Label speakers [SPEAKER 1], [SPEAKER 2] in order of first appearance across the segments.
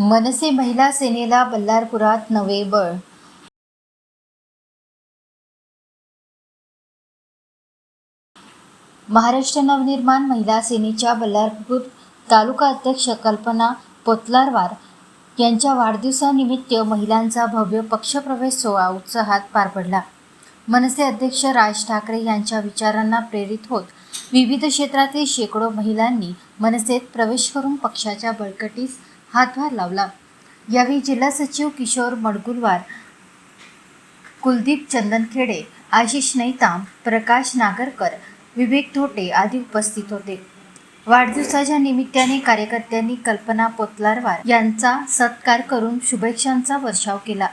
[SPEAKER 1] मनसे महिला सेनेला बल्लारपुरात नवे बळ महाराष्ट्र नवनिर्माण महिला सेनेच्या बल्लारपूर तालुका अध्यक्ष कल्पना पोतलारवार यांच्या वाढदिवसानिमित्त महिलांचा भव्य पक्षप्रवेश सोहळा उत्साहात पार पडला. मनसे अध्यक्ष राज ठाकरे यांच्या विचारांना प्रेरित होत विविध क्षेत्रातील शेकडो महिलांनी मनसेत प्रवेश करून पक्षाच्या बळकटीस हातभार लावला. यावेळी जिल्हा सचिव किशोर मडगुलवार कुलदीप चंदनखेडे आशिष नैताम प्रकाश नागरकर विवेक थोटे आदी उपस्थित होते. वाढदिवसाच्या निमित्ताने कार्यकर्त्यांनी कल्पना पोतलारवार यांचा सत्कार करून शुभेच्छांचा वर्षाव केला.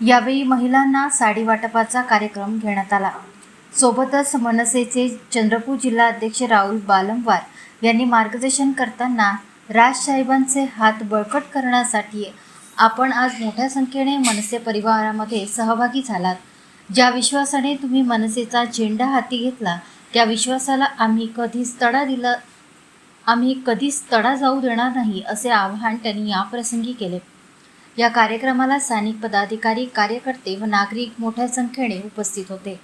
[SPEAKER 1] यावेळी महिलांना साडी वाटपाचा कार्यक्रम घेण्यात आला. सोबतच मनसेचे चंद्रपूर जिल्हा अध्यक्ष राहुल बालमवार यांनी मार्गदर्शन करताना राजसाहेबांचे हात बळकट करण्यासाठी आपण आज मोठ्या संख्येने मनसे परिवारामध्ये सहभागी झालात. ज्या विश्वासाने तुम्ही मनसेचा झेंडा हाती घेतला त्या विश्वासाला आम्ही कधीच तडा दिला आम्ही कधीच तडा जाऊ देणार नाही असे आवाहन त्यांनी याप्रसंगी केले. या कार्यक्रमाला स्थानिक पदाधिकारी कार्यकर्ते व नागरिक मोठ्या संख्येने उपस्थित होते.